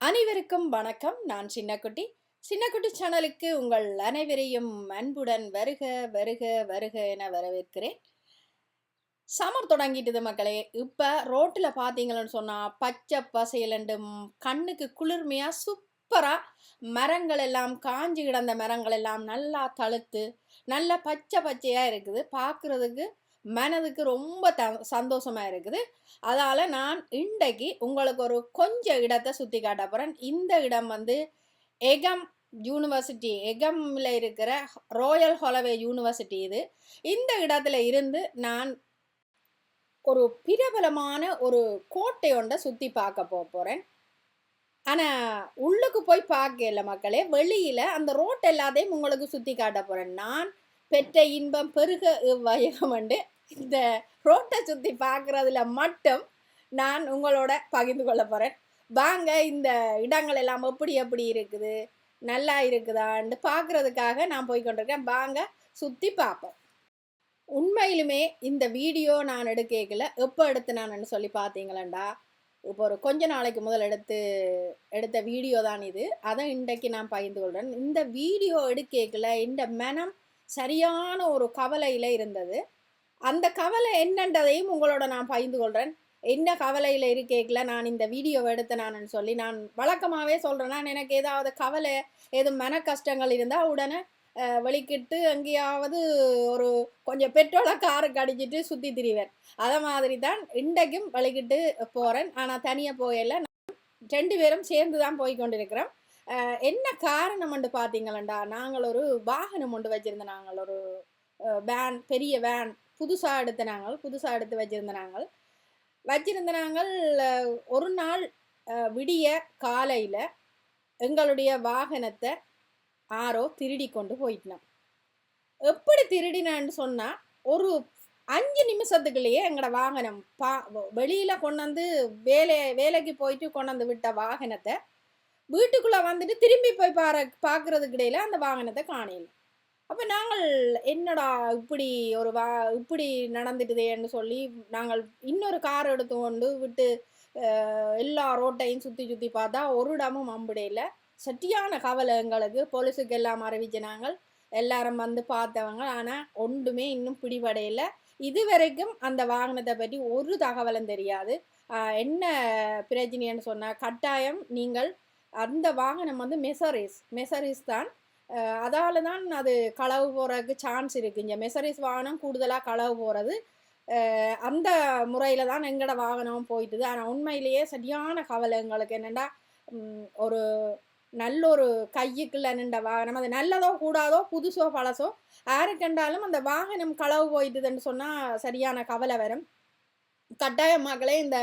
அனைவருக்கும் வணக்கம். நான் சின்னக்குட்டி. சின்னக்குட்டி சேனலுக்கு உங்கள் அனைவரையும் அன்புடன் வருக வருக வருக என வரவேற்கிறேன். சமர் தொடங்கிட்டுது மக்களே. இப்போ ரோட்டில் பார்த்தீங்கன்னு சொன்னால் பச்சை பசையலண்டு கண்ணுக்கு குளிர்மையாக சூப்பராக மரங்கள் எல்லாம் காஞ்சி கிடந்த மரங்கள் எல்லாம் நல்லா தழுத்து நல்லா பச்சை பச்சையாக இருக்குது. பார்க்குறதுக்கு மனதுக்கு ரொம்ப த சந்தோஷமாக இருக்குது. அதால் நான் இன்றைக்கு உங்களுக்கு ஒரு கொஞ்சம் இடத்தை சுற்றி காட்ட போகிறேன் இந்த இடம் வந்து எகம் யூனிவர்சிட்டி எகமில் இருக்கிற ரோயல் ஹொலவே யூனிவர்சிட்டி இது. இந்த இடத்துல இருந்து நான் ஒரு பிரபலமான ஒரு கோட்டை ஒன்றை சுற்றி பார்க்க போக போகிறேன் ஆனால் உள்ளுக்கு போய் பார்க்கல மக்களே வெளியில் அந்த ரோட் எல்லாத்தையும் உங்களுக்கு சுற்றி காட்ட போகிறேன் நான் பெற்ற இன்பம் பெருக வயகம் வந்து இந்த ரோட்டை சுற்றி பார்க்குறதுல மட்டும் நான் உங்களோட பகிர்ந்து கொள்ள போகிறேன் வாங்க இந்த இடங்கள் எல்லாம் எப்படி எப்படி இருக்குது? நல்லா இருக்குதான்னு பார்க்குறதுக்காக நான் போய் கொண்டிருக்கேன். வாங்க சுற்றி பார்ப்போம். உண்மையிலுமே இந்த வீடியோ நான் எடுக்கல எப்போ எடுத்து சொல்லி பார்த்தீங்களேண்டா. இப்போ ஒரு கொஞ்ச நாளைக்கு முதல் எடுத்து எடுத்த வீடியோ தான் இது. அதை இன்றைக்கு நான் பகிர்ந்து கொள்கிறேன் இந்த வீடியோ எடுக்கல இந்த மனம் சரியான ஒரு கவலையில் இருந்தது. அந்த கவலை என்னன்றதையும் உங்களோட நான் பகிர்ந்து கொள்கிறேன் என்ன கவலையில் இருக்கேக்கில் நான் இந்த வீடியோவை எடுத்தேனான்னு சொல்லி நான் வழக்கமாகவே சொல்கிறேன்னா எனக்கு ஏதாவது கவலை ஏதும் மன கஷ்டங்கள் இருந்தால் உடனே வெளிக்கிட்டு எங்கேயாவது ஒரு கொஞ்சம் பெட்ரோலை காரை கடிச்சிட்டு சுற்றி திரிவேன். அதை மாதிரி தான் இன்றைக்கும் வெளிக்கிட்டு போகிறேன் ஆனால் தனியாக போகல நான் ரெண்டு பேரும் சேர்ந்து தான் போய் கொண்டிருக்கிறோம் என்ன காரணம் வந்து பார்த்தீங்களண்டா நாங்கள் ஒரு வாகனம் ஒன்று வச்சுருந்தோம். நாங்கள் ஒரு வேன் பெரிய வேன் புதுசாக எடுத்த நாங்கள் புதுசாக எடுத்து வச்சுருந்த நாங்கள். வச்சிருந்த நாங்கள் ஒரு நாள் விடிய காலையில் எங்களுடைய வாகனத்தை ஆரோ திருடி கொண்டு போயிட்டோம். எப்படி திருடினான்னு சொன்னால் ஒரு அஞ்சு நிமிஷத்துக்குள்ளேயே எங்களோட வாகனம் பா வெளியில் கொண்டாந்து வேலை வேலைக்கு போயிட்டு கொண்டாந்து விட்ட வாகனத்தை வீட்டுக்குள்ளே வந்துட்டு திரும்பி போய் பார பார்க்குறதுக்கு இடையில அந்த வாகனத்தை காணையில் அப்போ நாங்கள் என்னடா இப்படி ஒரு வா இப்படி நடந்துட்டுதேன்னு சொல்லி நாங்கள் இன்னொரு கார் எடுத்து கொண்டு விட்டு எல்லா ரோட்டையும் சுற்றி சுற்றி பார்த்தா ஒரு இடமும் அம்புடையில் சட்டியான கவலை எங்களுக்கு. போலீஸுக்கு எல்லாம் அறிவிச்சு நாங்கள். எல்லாரும் வந்து பார்த்தவங்க. ஆனால் ஒன்றுமே இன்னும் பிடிபடையில் இது வரைக்கும் அந்த வாகனத்தை பற்றி ஒரு தகவலும் தெரியாது. என்ன பிரச்சனைன்னு சொன்னால் கட்டாயம் நீங்கள் அந்த வாகனம் வந்து மெசரிஸ் மெசரிஸ் தான் அதால் தான் அது களவு போகிறதுக்கு சான்ஸ் இருக்குது இங்கே மெசரிஸ் வாகனம் கூடுதலாக களவு போகிறது அந்த முறையில் தான் எங்களோட வாகனமும் போயிட்டுது. ஆனால் உண்மையிலேயே சரியான கவலை எங்களுக்கு என்னென்னா ஒரு நல்ல ஒரு கையுக்குள்ள நின்ற வாகனம். அது நல்லதோ கூடாதோ புதுசோ பழசோ யாரு கண்டாலும் அந்த வாகனம் களவு போயிட்டுதுன்னு சொன்னால் சரியான கவலை வரும். கட்டாயம் மக்களே இந்த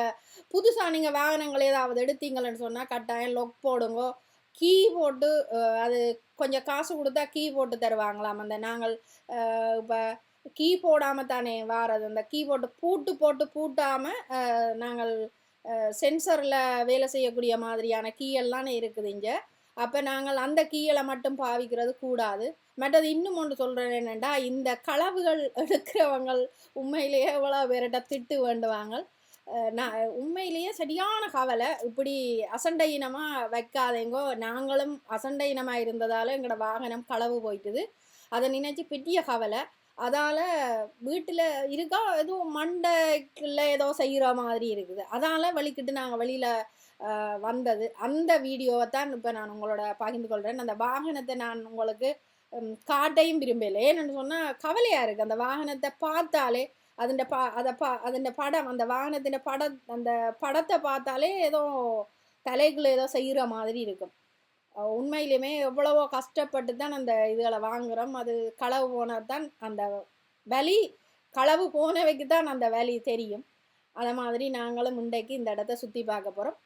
புதுசாக நீங்கள் வாகனங்கள் ஏதாவது எடுத்தீங்கன்னு சொன்னால் கட்டாயம் லொக் போடுங்கோ. கீ போட்டு அது கொஞ்சம் காசு கொடுத்தா கீ போட்டு தருவாங்களாம். அந்த நாங்கள் இப்போ கீ போடாமல் தானே வாரது. அந்த கீ போட்டு பூட்டு போட்டு பூட்டாமல் நாங்கள் சென்சரில் வேலை செய்யக்கூடிய மாதிரியான கீயெல்லாம் இருக்குது இங்கே. அப்போ நாங்கள் அந்த கீயலை மட்டும் பாவிக்கிறது கூடாது. மற்றது இன்னும் ஒன்று சொல்கிறேன் என்னென்னா இந்த களவுகள் எடுக்கிறவங்க உண்மையிலேயே எவ்வளோ பேர்கிட்ட திட்டு வேண்டுவாங்க நான் உண்மையிலேயே சரியான கவலை. இப்படி அசண்டை இனமாக வைக்காதேங்கோ. நாங்களும் அசண்டை இனமாக இருந்ததால் எங்களோட வாகனம் களவு போயிட்டுது. அதை நினைச்சு பெரிய கவலை. அதால் வீட்டில் இருக்கா எதுவும் மண்டைக்குள்ள ஏதோ செய்கிற மாதிரி இருக்குது. அதால் வலிக்கிட்டு நாங்கள் வெளியில் வந்தது. அந்த வீடியோவை தான் இப்போ நான் உங்களோட பகிர்ந்து கொள்கிறேன் அந்த வாகனத்தை நான் உங்களுக்கு காட்டையும் விரும்பலை. ஏன்னு சொன்னால் கவலையாக இருக்குது அந்த வாகனத்தை பார்த்தாலே അതിൻ്റെ പ അത പ അതിൻ്റെ படம் அந்த வாகனத்தின் பட அந்த படத்தை பார்த்தாலே ஏதோ தலைகளை ஏதோ செய்கிற மாதிரி இருக்கும் உண்மையிலுமே எவ்வளவோ கஷ்டப்பட்டு தான் அந்த இதுகளை வாங்குகிறோம் அது களவு போனது தான் அந்த வலி களவு போனவைக்கு தான் அந்த வலி தெரியும் அதை மாதிரி நாங்களும் இன்றைக்கு இந்த இடத்த சுற்றி பார்க்க போகிறோம்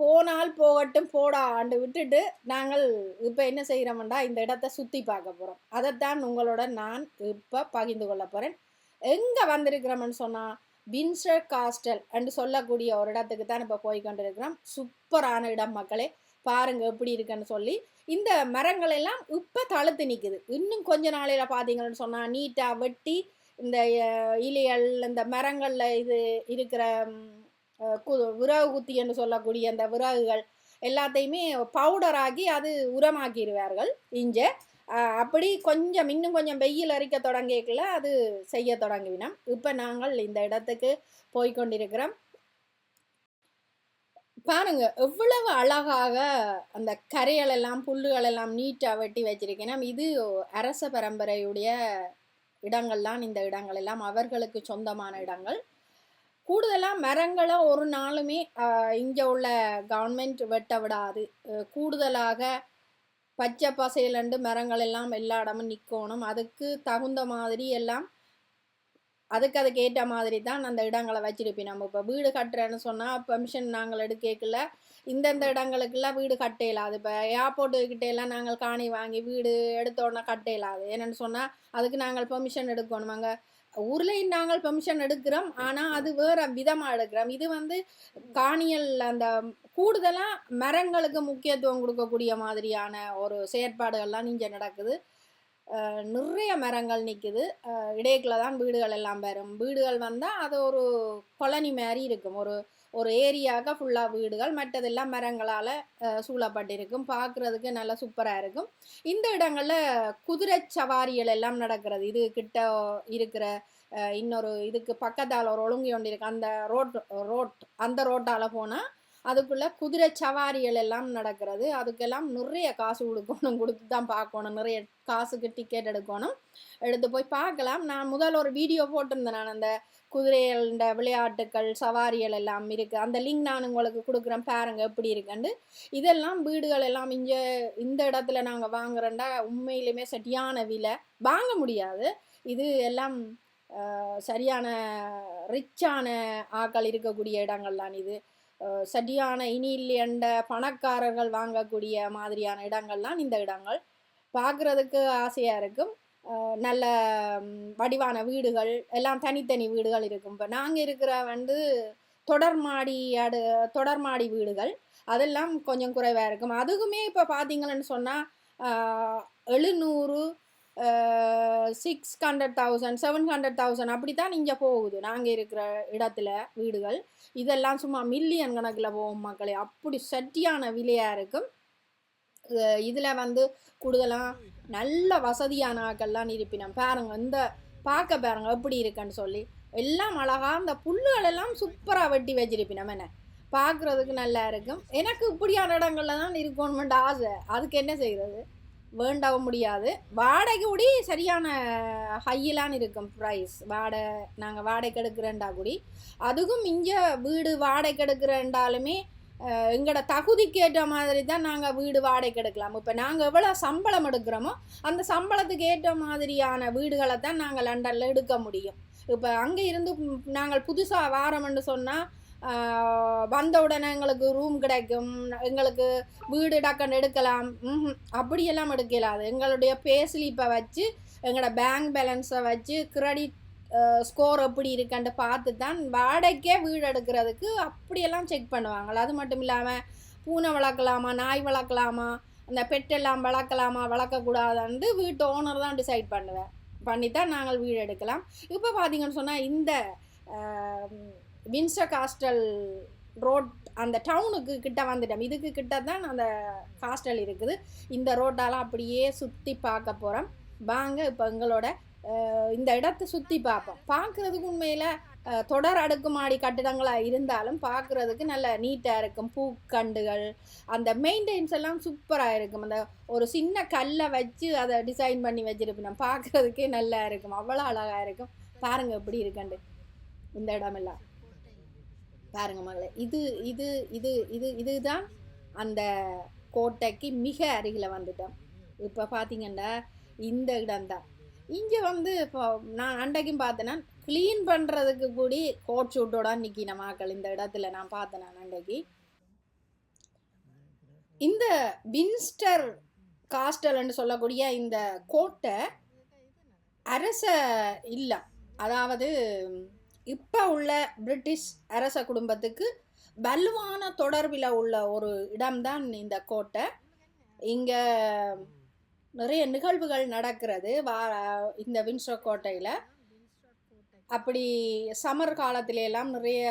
போனால் போகட்டும் போடா ஆண்டு விட்டுட்டு நாங்கள் இப்போ என்ன செய்கிறோம்டா இந்த இடத்த சுற்றி பார்க்க போகிறோம் அதைத்தான் உங்களோட நான் இப்போ பகிர்ந்து கொள்ள போகிறேன் எங்கே வந்திருக்கிறோம்னு சொன்னால் வின்சர் காஸ்டல் என்று சொல்லக்கூடிய ஒரு இடத்துக்கு தான் இப்போ போய் கொண்டிருக்கிறோம். சூப்பரான இடம் மக்களே. பாருங்கள் எப்படி இருக்குன்னு சொல்லி. இந்த மரங்கள் எல்லாம் இப்போ தழுத்து நிற்குது இன்னும் கொஞ்ச நாளையில் பார்த்தீங்கன்னு சொன்னால் நீட்டாக வெட்டி இந்த இலையல் இந்த மரங்களில் இது இருக்கிற கு விறகு குத்தி என்று சொல்லக்கூடிய அந்த விறகுகள் எல்லாத்தையுமே பவுடர் ஆக்கி அது உரமாக்கிடுவார்கள். இஞ்சை அப்படி கொஞ்சம் இன்னும் கொஞ்சம் வெயில் அரிக்க தொடங்கிக்கல அது செய்ய தொடங்கினோம் இப்போ நாங்கள் இந்த இடத்துக்கு போய் கொண்டிருக்கிறோம் பாருங்க எவ்வளவு அழகாக அந்த கரைகளெல்லாம் புல்லுகளெல்லாம் நீட்டாக வெட்டி வச்சிருக்கேன் இது அரச பரம்பரையுடைய இடங்கள்லாம் இந்த இடங்கள் எல்லாம். அவர்களுக்கு சொந்தமான இடங்கள். கூடுதலாக மரங்களை ஒரு நாளுமே இங்கே உள்ள கவர்மெண்ட் வெட்ட விடாது. கூடுதலாக பச்சை பசையிலண்டு மரங்கள் எல்லாம் எல்லா இடமும் நிற்கணும் அதுக்கு தகுந்த மாதிரி எல்லாம் அதுக்கு அதுக்கு ஏற்ற மாதிரி தான் அந்த இடங்களை வச்சிருப்போம் நம்ம. இப்போ வீடு கட்டுறேன்னு சொன்னால் பெர்மிஷன் நாங்கள் எடுக்கல இந்தந்த இடங்களுக்கெல்லாம் வீடு கட்ட இயலாது இப்போ ஏர்போர்ட்டுக்கிட்டே எல்லாம் நாங்கள் காணி வாங்கி வீடு எடுத்த உடனே கட்ட இயலாது சொன்னால் அதுக்கு நாங்கள் பெர்மிஷன் எடுக்கணும். அங்கே ஊர்லேயும் நாங்கள் பெர்மிஷன் எடுக்கிறோம். ஆனால் அது வேற விதமாக எடுக்கிறோம். இது வந்து காணியல் அந்த கூடுதலாக மரங்களுக்கு முக்கியத்துவம் கொடுக்கக்கூடிய மாதிரியான ஒரு செயற்பாடுகள்லாம் இங்கே நடக்குது. நிறைய மரங்கள் நிற்குது இடையக்கில் தான் வீடுகள் எல்லாம் வரும். வீடுகள் வந்தால் அது ஒரு கொலனி மாதிரி இருக்கும். ஒரு ஒரு ஏரியாவுக்கு ஃபுல்லாக வீடுகள் மற்றதெல்லாம் மரங்களால் சூழப்பட்டிருக்கும். பார்க்குறதுக்கு நல்லா சூப்பராக இருக்கும். இந்த இடங்களில் குதிரை சவாரிகள் எல்லாம் நடக்கிறது. இது கிட்ட இருக்கிற இன்னொரு இதுக்கு பக்கத்தால் ஒரு ஒழுங்கி ஒன்று இருக்கு அந்த ரோட் ரோட் அந்த ரோட்டால் போனால் அதுக்குள்ளே குதிரை சவாரிகள் எல்லாம் நடக்கிறது. அதுக்கெல்லாம் நிறைய காசு கொடுக்கணும் கொடுத்து தான் பார்க்கணும். நிறைய காசுக்கு டிக்கெட் எடுக்கணும். எடுத்து போய் பார்க்கலாம். நான் முதல் ஒரு வீடியோ போட்டிருந்தேன். நான் அந்த குதிரைகள் இந்த விளையாட்டுக்கள் சவாரிகள் எல்லாம் இருக்குது அந்த லிங்க் நான் உங்களுக்கு கொடுக்குறேன். பாருங்க எப்படி இருக்குன்னு. இதெல்லாம் வீடுகள் எல்லாம் இங்கே இந்த இடத்துல நாங்கள் வாங்குறோண்டா உண்மையிலுமே சரியான விலை. வாங்க முடியாது. இது எல்லாம் சரியான ரிச்சான ஆக்கள் இருக்கக்கூடிய இடங்கள்லாம் இது. சரியான இனி இல்லையண்ட பணக்காரர்கள் வாங்கக்கூடிய மாதிரியான இடங்கள்லாம் இந்த இடங்கள். பார்க்குறதுக்கு ஆசையாக இருக்கும். நல்ல வடிவான வீடுகள் எல்லாம் தனித்தனி வீடுகள் இருக்கும். இப்போ நாங்கள் இருக்கிற வந்து தொடர்மாடி அடு தொடர்மாடி வீடுகள். அதெல்லாம் கொஞ்சம் குறைவாக இருக்கும். அதுக்குமே இப்போ பார்த்தீங்கன்னு சொன்னால் எழுநூறு six hundred thousand seven hundred thousand அப்படி தான் இங்கே போகுது. நாங்கள் இருக்கிற இடத்துல வீடுகள். இதெல்லாம் சும்மா மில்லியன் கணக்கில் போகும் மக்களே. அப்படி சட்டியான விலையாக இருக்கும். இதில் வந்து கூடுதலாக நல்ல வசதியான ஆக்கள்லாம் இருப்பினோம். பாருங்க இந்த பார்க்க பாருங்க எப்படி இருக்குன்னு சொல்லி. எல்லாம் அழகா அந்த புல்லுகளெல்லாம் சூப்பராக வெட்டி வச்சிருப்பினோம். என்ன? பார்க்குறதுக்கு நல்லா இருக்கும். எனக்கு இப்படியான இடங்கள்ல தான் இருக்கணுமெண்ட் ஆசை. அதுக்கு என்ன செய்கிறது வேண்டவும் முடியாது. வாடகை கூடி சரியான ஹையிலான் இருக்கும் ப்ரைஸ் வாடகை நாங்கள் வாடகைக்கு எடுக்கிறேன்டா கூடி. அதுக்கும் இங்கே வீடு வாடகைக்கு எடுக்கிறேன்டாலுமே எங்களோட தகுதிக்கு ஏற்ற மாதிரி தான் நாங்கள் வீடு வாடகைக்கு எடுக்கலாம் இப்போ நாங்கள் எவ்வளோ சம்பளம் எடுக்கிறோமோ அந்த சம்பளத்துக்கு ஏற்ற மாதிரியான வீடுகளை தான் நாங்கள் லண்டனில் எடுக்க முடியும். இப்போ அங்கே இருந்து நாங்கள் புதுசாக வாரோம்னு சொன்னால் வந்த உடனே எங்களுக்கு ரூம் கிடைக்கும். எங்களுக்கு வீடு டக்குன்னு எடுக்கலாம். அப்படியெல்லாம் எடுக்கலாது எங்களுடைய பே ஸ்லிப்பை வச்சு எங்களோட பேங்க் பேலன்ஸை வச்சு கிரெடிட் ஸ்கோர் எப்படி இருக்குன்ட்டு பார்த்து தான் வாடகைக்கே வீடு எடுக்கிறதுக்கு அப்படியெல்லாம் செக் பண்ணுவாங்க அது மட்டும் இல்லாமல் பூனை வளர்க்கலாமா நாய் வளர்க்கலாமா அந்த பெட்டெல்லாம் வளர்க்கலாமா வளர்க்கக்கூடாதான்னு வீட்டு ஓனர் தான் டிசைட் பண்ணுவேன். பண்ணி தான் நாங்கள் வீடு எடுக்கலாம். இப்போ பார்த்தீங்கன்னு சொன்னால் இந்த வின்ஸ்டர் காஸ்டல் ரோட் அந்த டவுனுக்கு கிட்ட வந்துட்டோம். இதுக்கு கிட்ட தான் அந்த ஹாஸ்டல் இருக்குது. இந்த ரோட்டாலாம் அப்படியே சுற்றி பார்க்க போகிறோம் வாங்க இப்போ எங்களோட இந்த இடத்த சுற்றி பார்ப்போம். பார்க்குறதுக்கு உண்மையில் தொடர் அடுக்குமாடி கட்டிடங்களாக இருந்தாலும் பார்க்குறதுக்கு நல்ல நீட்டாக இருக்கும். பூக்கண்டுகள் அந்த மெயின்டைன்ஸ் எல்லாம் சூப்பராக இருக்கும். அந்த ஒரு சின்ன கல்லை வச்சு அதை டிசைன் பண்ணி வச்சுருப்போம். பார்க்குறதுக்கே நல்லா இருக்கும். அவ்வளோ அழகாக இருக்கும். பாருங்கள் எப்படி இருக்கண்டு இந்த இடமெல்லாம். பாருங்க மகளே இது இது இது இது இதுதான் அந்த கோட்டைக்கு மிக அருகில் வந்துட்டோம். இப்போ பார்த்தீங்கன்னா இந்த இடம்தான். இங்கே வந்து இப்போ நான் அண்டைக்கும் பார்த்தேன்னா க்ளீன் பண்ணுறதுக்கு கூடி கோட் ஷூட்டோட நிற்கின மாக்கள் இந்த இடத்துல நான் பார்த்தேன் நான் அன்றைக்கு. இந்த வின்ஸ்டர் காஸ்டல்னு சொல்லக்கூடிய இந்த கோட்டை அரச இல்லம். அதாவது இப்போ உள்ள பிரிட்டிஷ் அரச குடும்பத்துக்கு வலுவான தொடர்பில் உள்ள ஒரு இடம்தான் இந்த கோட்டை. இங்கே நிறைய நிகழ்வுகள் நடக்கிறது வா இந்த வின்ஸ்டர் கோட்டையில். அப்படி சமர் காலத்திலெல்லாம் நிறைய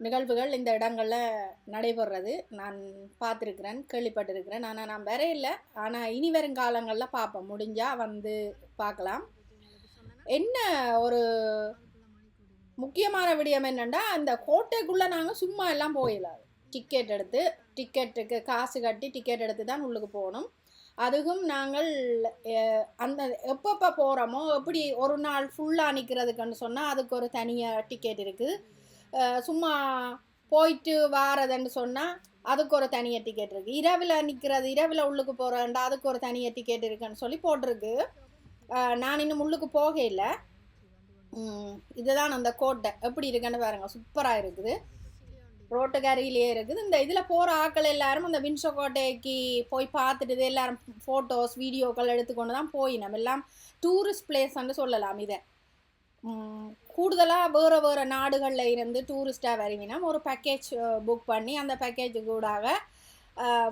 நிகழ்வுகள் இந்த இடங்களில் நடைபெறுறது. நான் பார்த்துருக்குறேன் கேள்விப்பட்டிருக்கிறேன். ஆனால் நான் வரையில. ஆனால் இனி வரும் காலங்களில் பார்ப்போம். முடிஞ்சால் வந்து பார்க்கலாம். என்ன ஒரு முக்கியமான விடயம் என்னென்னா அந்த கோட்டைக்குள்ளே நாங்கள் சும்மா எல்லாம் போயிடலாம் டிக்கெட் எடுத்து டிக்கெட்டுக்கு காசு கட்டி டிக்கெட் எடுத்து தான் உள்ளுக்கு போகணும். அதுவும் நாங்கள் அந்த எப்பப்போ போகிறோமோ எப்படி ஒரு நாள் ஃபுல்லாக நிற்கிறதுக்குன்னு சொன்னால் அதுக்கு ஒரு தனியாக டிக்கெட் இருக்குது சும்மா போயிட்டு வாரதுன்னு சொன்னால் அதுக்கு ஒரு தனியாக டிக்கெட் இருக்குது இரவில் நிற்கிறது இரவில் உள்ளுக்கு போகிறேன்டா அதுக்கு ஒரு தனியாக டிக்கெட் இருக்குன்னு சொல்லி போட்டிருக்கு. நான் இன்னும் உள்ளுக்கு போக இல்லை இதுதான் அந்த கோட்டை. எப்படி இருக்குன்னு பாருங்க. சூப்பராக இருக்குது. ரோட்டுக்கரையிலே இருக்குது. இந்த இதில் போகிற ஆட்கள் எல்லாரும் அந்த வின்சோ கோட்டைக்கு போய் பார்த்துட்டு எல்லாரும் ஃபோட்டோஸ் வீடியோக்கள் எடுத்துக்கொண்டு தான் போய் நம்ம எல்லாம் டூரிஸ்ட் பிளேஸ்ன்னு சொல்லலாம் இதை. கூடுதலாக வேறு வேறு நாடுகளில் இருந்து டூரிஸ்ட்டாக வரீங்கன்னா ஒரு பேக்கேஜ் புக் பண்ணி அந்த பேக்கேஜ் கூடாக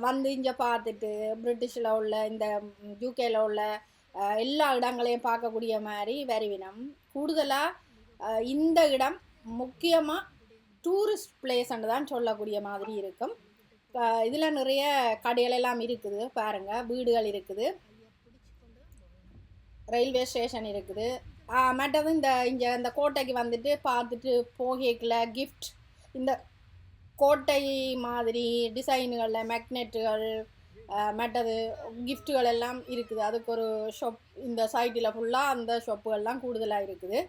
வந்து இங்கே பார்த்துட்டு பிரிட்டிஷில் உள்ள இந்த யூகேல உள்ள எல்லா இடங்களையும் பார்க்கக்கூடிய மாதிரி வருவினம் கூடுதலாக இந்த இடம் முக்கியமாக டூரிஸ்ட் பிளேஸ்ன்னு தான் சொல்லக்கூடிய மாதிரி இருக்கும். இதில் நிறைய கடைகள் எல்லாம் இருக்குது பாருங்கள் வீடுகள் இருக்குது. ரயில்வே ஸ்டேஷன் இருக்குது. மற்றது இந்த இங்கே இந்த கோட்டைக்கு வந்துட்டு பார்த்துட்டு போகேக்கில் கிஃப்ட் இந்த கோட்டை மாதிரி டிசைனுகளில் மேக்னெட்டுகள் மற்றது கிஃப்ட்டுகள் எல்லாம் இருக்குது. அதுக்கு ஒரு ஷாப் இந்த சைட்டில் ஃபுல்லாக அந்த ஷாப்புகள்லாம் கூடுதலாக இருக்குது.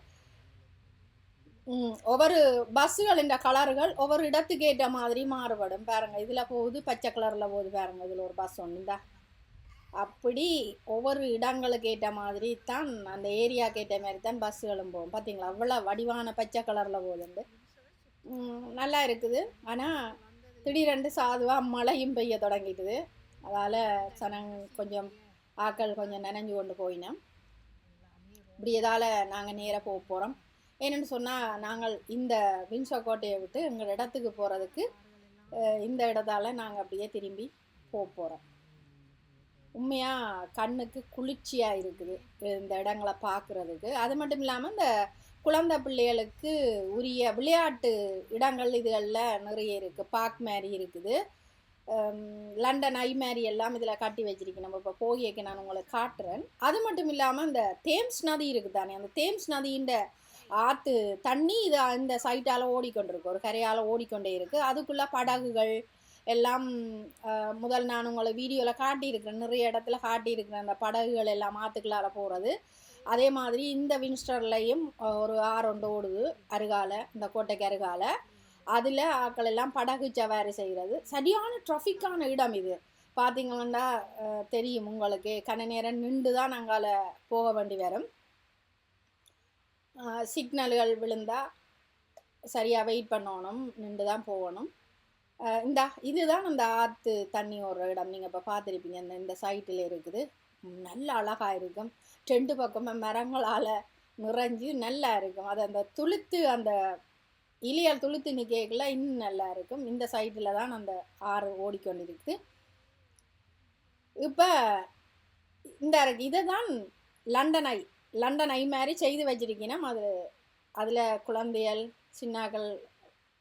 ஒவ்வொரு பஸ்ஸுகளின் கலர்கள் ஒவ்வொரு இடத்துக்கு ஏற்ற மாதிரி மாறுபடும். பாருங்க இதில் போகுது பச்சை கலரில் போகுது பாருங்க இதில் ஒரு பஸ் ஒன்று இந்தா. அப்படி ஒவ்வொரு இடங்களுக்கு ஏற்ற மாதிரி தான் அந்த ஏரியாவுக்கு ஏற்ற மாதிரி தான் பஸ்ஸுகளும் போகும். பார்த்தீங்களா அவ்வளோ வடிவான பச்சை கலரில் போகுதுண்டு. நல்லா இருக்குது. ஆனால் திடீரென்று சாதுவாக மழையும் பெய்ய தொடங்கிட்டுது. அதால் சனங் கொஞ்சம் ஆக்கள் கொஞ்சம் நனைஞ்சு கொண்டு போயினோம். இப்படி இதால் நாங்கள் நேராக போக போகிறோம் ஏன்னு சொன்னால் நாங்கள் இந்த வின்சோ கோட்டையை விட்டு எங்கள் இடத்துக்கு போகிறதுக்கு இந்த இடத்தால் நாங்கள் அப்படியே திரும்பி போக போகிறோம் உண்மையாக கண்ணுக்கு குளிர்ச்சியாக இருக்குது இந்த இடங்களை பார்க்குறதுக்கு அது மட்டும் இல்லாமல் இந்த குழந்தை பிள்ளைகளுக்கு உரிய விளையாட்டு இடங்கள் இதுகளில் நிறைய இருக்குது பார்க் மாதிரி இருக்குது. லண்டன் ஐ எல்லாம் இதில் கட்டி வச்சிருக்கு நம்ம இப்போ போகியக்கு நான் உங்களை காட்டுறேன். அது மட்டும் இல்லாமல் இந்த தேம்ஸ் நதி இருக்குது தானே அந்த தேம்ஸ் நதியின் ஆற்று தண்ணி இது இந்த சைட்டால் ஓடிக்கொண்டிருக்கு. ஒரு கரையால் ஓடிக்கொண்டே இருக்குது அதுக்குள்ளே படகுகள் எல்லாம் முதல் நான் உங்களை வீடியோவில் காட்டியிருக்கிறேன். நிறைய இடத்துல காட்டியிருக்கிறேன். அந்த படகுகள் எல்லாம் ஆற்றுக்குள்ளார போகிறது அதே மாதிரி இந்த வின்ஸ்டர்லையும் ஒரு ஆறு ஒன்று ஓடுது அருகால இந்த கோட்டைக்கு அருகால. அதில் ஆட்கள் எல்லாம் படகு சவாரி செய்கிறது. சரியான ட்ராஃபிக்கான இடம் இது. பார்த்தீங்கன்னா தெரியும் உங்களுக்கு. கன நேரம் நின்று தான் நாங்கள் போக வேண்டி வரும். சிக்னல்கள் விழுந்தால் சரியாக வெயிட் பண்ணணும் நின்று தான் போகணும் இந்த இதுதான் அந்த ஆற்று தண்ணி ஓடுற இடம். நீங்கள் இப்போ பார்த்துருப்பீங்க இந்த இந்த சைட்டில் இருக்குது. நல்ல அழகாக இருக்கும். ரெண்டு பக்கமும் மரங்களால் நிறைஞ்சு நல்லா இருக்கும். அது அந்த துளுத்து அந்த இலியல் துளுத்து நிற்கல இன்னும் நல்லா இருக்கும். இந்த சைட்டில் தான் அந்த ஆறு ஓடிக்கொண்டிருக்கு. இப்போ இந்த இதை தான் லண்டன் ஐ லண்டன் ஐ மாதிரி செய்து வச்சிருக்கீங்கன்னா அது அதில் குழந்தைகள் சின்னாக்கள்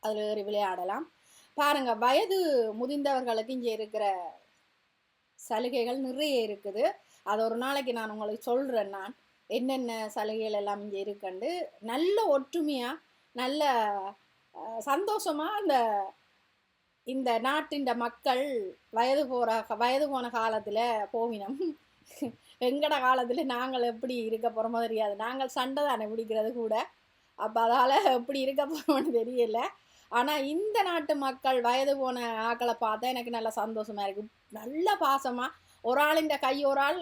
அதில் ஏறி விளையாடலாம். பாருங்கள் வயது முதிர்ந்தவர்களுக்கு இங்கே இருக்கிற சலுகைகள் நிறைய இருக்குது. அது ஒரு நாளைக்கு நான் உங்களுக்கு சொல்கிறேன் நான். என்னென்ன சலுகைகள் எல்லாம் இங்கே இருக்குண்டு நல்ல ஒற்றுமையாக நல்ல சந்தோஷமாக சந்தோஷமா அந்த இந்த நாட்டின் மக்கள் வயது போகிற வயது போன காலத்தில் போவினம். எங்கட காலத்தில் நாங்கள் எப்படி இருக்க போகிறோமோ தெரியாது. நாங்கள் சண்டை தானே பிடிக்கிறது கூட. அப்போ அதால் எப்படி இருக்க போகிறோம்னு தெரியல. ஆனால் இந்த நாட்டு மக்கள் வயது போன ஆக்களை பார்த்தா எனக்கு நல்ல சந்தோஷமாக இருக்குது நல்ல பாசமாக ஒரு ஆள் இந்த கை ஒரு ஆள்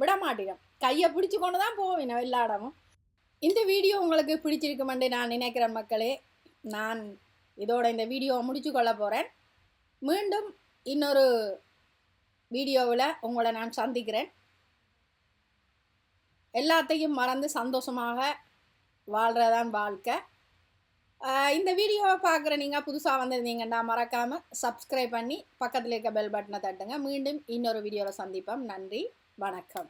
விட மாட்டேன் கையை பிடிச்சி கொண்டு தான் போவேன் எல்லா இடமும். இந்த வீடியோ உங்களுக்கு பிடிச்சிருக்குமென்று நான் நினைக்கிறேன் மக்களே. நான் இதோட இந்த வீடியோவை முடிச்சு கொள்ள போகிறேன் மீண்டும் இன்னொரு வீடியோவில் உங்களை நான் சந்திக்கிறேன். எல்லாத்தையும் மறந்து சந்தோஷமாக வாழ்கிறதான் வாழ்க்கை. இந்த வீடியோவை பார்க்குற நீங்கள் புதுசாக வந்திருந்தீங்கன்னா மறக்காமல் சப்ஸ்கிரைப் பண்ணி பக்கத்தில் இருக்க பெல் பட்டனை தட்டுங்க. மீண்டும் இன்னொரு வீடியோவில் சந்திப்போம். நன்றி. வணக்கம்.